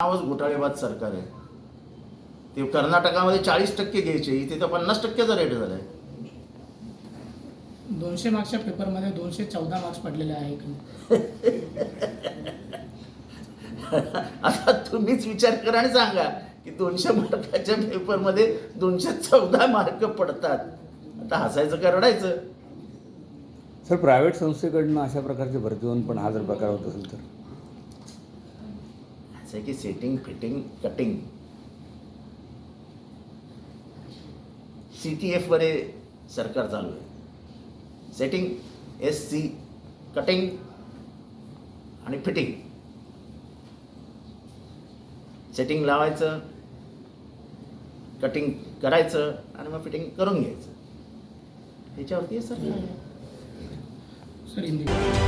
नावच घोटाळेबाज सरकार आहे. ते कर्नाटकामध्ये चाळीस टक्के घ्यायचे इथे तर पन्नास टक्केचा रेट झालाय. दोनशे मार्क्सच्या पेपरमध्ये दोनशे चौदा मार्क्स पडलेले आहे आता तुम्हीच विचार करा आणि सांगा की दोनशे मार्काच्या पेपरमध्ये दोनशे चौदा मार्क पडतात. आता हसायचं का रडायचं? सर प्रायव्हेट संस्थेकडनं अशा प्रकारचे भरती होऊन पण हा जर प्रकार होत असेल तर? असं की setting fitting cutting C T F वर हे सरकार चालू आहे. सेटिंग एस सी कटिंग आणि फिटिंग सेटिंग लावायचं कटिंग करायचं आणि मग फिटिंग करून घ्यायचं. त्याच्यावरती सर सरकार